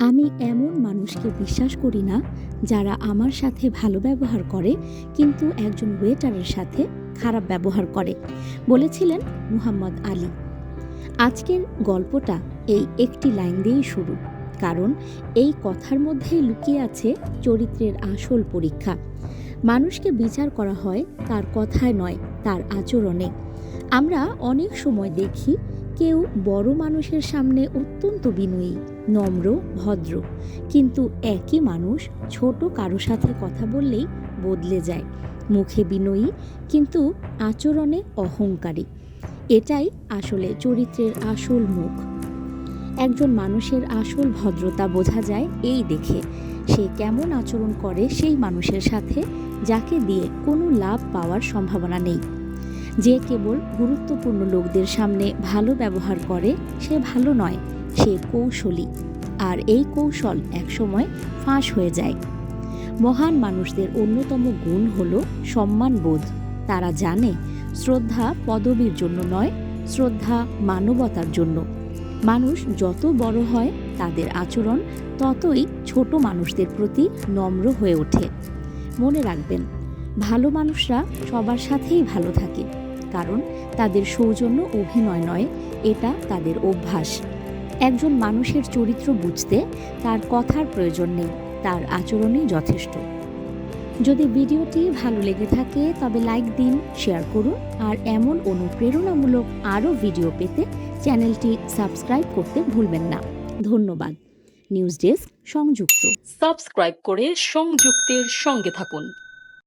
আমি এমন মানুষকে বিশ্বাস করি না যারা আমার সাথে ভালো ব্যবহার করে কিন্তু একজন ওয়েটারের সাথে খারাপ ব্যবহার করে, বলেছিলেন মুহাম্মদ আলী। আজকের গল্পটা এই একটি লাইন দিয়েই শুরু, কারণ এই কথার মধ্যেই লুকিয়ে আছে চরিত্রের আসল পরীক্ষা। মানুষকে বিচার করা হয় তার কথায় নয়, তার আচরণে। আমরা অনেক সময় দেখি কেউ বড় মানুষের সামনে অত্যন্ত বিনয়ী, নম্র, ভদ্র। কিন্তু একই মানুষ ছোট কারও সাথে কথা বললেই বদলে যায়। মুখে বিনয়ী, কিন্তু আচরণে অহংকারী। এটাই আসলে চরিত্রের আসল মুখ। একজন মানুষের আসল ভদ্রতা বোঝা যায় এই দেখে। সে কেমন আচরণ করে সেই মানুষের সাথে, যাকে দিয়ে কোনো লাভ পাওয়ার সম্ভাবনা নেই। যে কেবল গুরুত্বপূর্ণ লোকদের সামনে ভালো ব্যবহার করে, সে ভালো নয়, সে কৌশলী। আর এই কৌশল একসময় ফাঁস হয়ে যায়। মহান মানুষদের অন্যতম গুণ হল সম্মানবোধ। তারা জানে, শ্রদ্ধা পদবীর জন্য নয়, শ্রদ্ধা মানবতার জন্য। মানুষ যত বড় হয়, তাদের আচরণ ততই ছোট মানুষদের প্রতি নম্র হয়ে ওঠে। মনে রাখবেন, ভালো মানুষরা সবার সাথেই ভালো থাকে। কারণ তাদের সৌজন্য অভিনয় নয়, এটা তাদের অভ্যাস। একজন মানুষের চরিত্র বুঝতে তার কথার প্রয়োজন নেই, তার আচরণই যথেষ্ট। যদি ভিডিওটি ভালো লেগে থাকে, তবে লাইক দিন, শেয়ার করুন, আর এমন অনুপ্রেরণামূলক আরও ভিডিও পেতে চ্যানেলটি সাবস্ক্রাইব করতে ভুলবেন না। ধন্যবাদ। নিউজ ডেস্ক সংযুক্ত। সাবস্ক্রাইব করে সংযুক্তের সঙ্গে থাকুন।